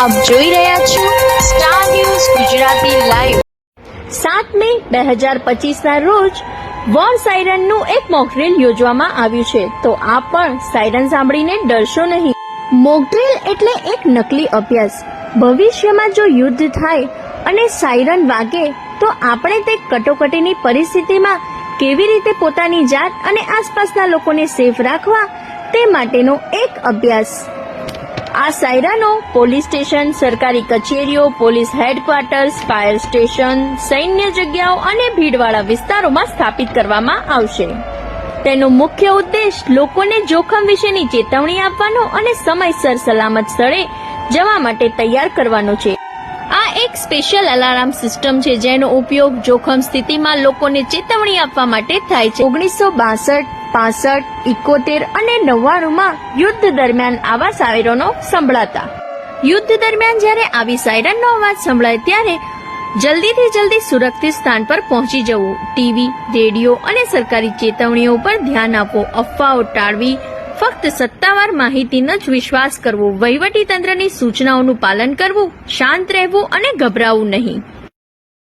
આપ જોઈ રહ્યા છો સ્ટાર ન્યૂઝ ગુજરાતી લાઈવ સાત મે બે હજાર પચીસના રોજ વોર સાયરનનું એક મોકડ્રીલ યોજવામાં આવ્યું છે. તો આપ પણ સાયરન સાંભળીને ડરશો નહીં. મોકડ્રીલ એટલે એક નકલી અભ્યાસ. ભવિષ્યમાં જો યુદ્ધ થાય અને સાયરન વાગે, તો આપણે તે કટોકટીની પરિસ્થિતિમાં કેવી રીતે પોતાની જાત અને આસપાસના લોકોને સેફ રાખવા, તે માટેનો એક અભ્યાસ. આ સાયરાનો પોલીસ સ્ટેશન, સરકારી કચેરીઓ, પોલીસ હેડક્વાર્ટર્સ, ફાયર સ્ટેશન, સૈન્ય જગ્યાઓ અને ભીડવાળા વિસ્તારોમાં સ્થાપિત કરવામાં આવશે. તેનો મુખ્ય ઉદ્દેશ લોકોને જોખમ વિશેની ચેતવણી આપવાનો અને સમયસર સલામત સ્થળે જવા માટે તૈયાર કરવાનો છે. આ એક સ્પેશિયલ અલાર્મ સિસ્ટમ છે જેનો ઉપયોગ જોખમ સ્થિતિમાં લોકોને ચેતવણી આપવા માટે થાય છે. ઓગણીસો બાસઠ પાસઠ, ઇકોતેર અને નવ્વાણુંમાં યુદ્ધ દરમિયાન આવા સાયરનો સંભળાતા. યુદ્ધ દરમિયાન જ્યારે આવી સાયરનનો અવાજ સંભળાય ત્યારે જલ્દીથી જલ્દી સુરક્ષિત સ્થાન પર પહોંચી જવું. ટીવી રેડિયો અને સરકારી ચેતવણીઓ પર ધ્યાન આપવું અફવાઓ ટાળવી, ફક્ત સત્તાવાર માહિતીનો જ વિશ્વાસ કરવો. વહીવટી તંત્રની સૂચનાઓનું પાલન કરવું, શાંત રહેવું અને ગભરાવું નહીં.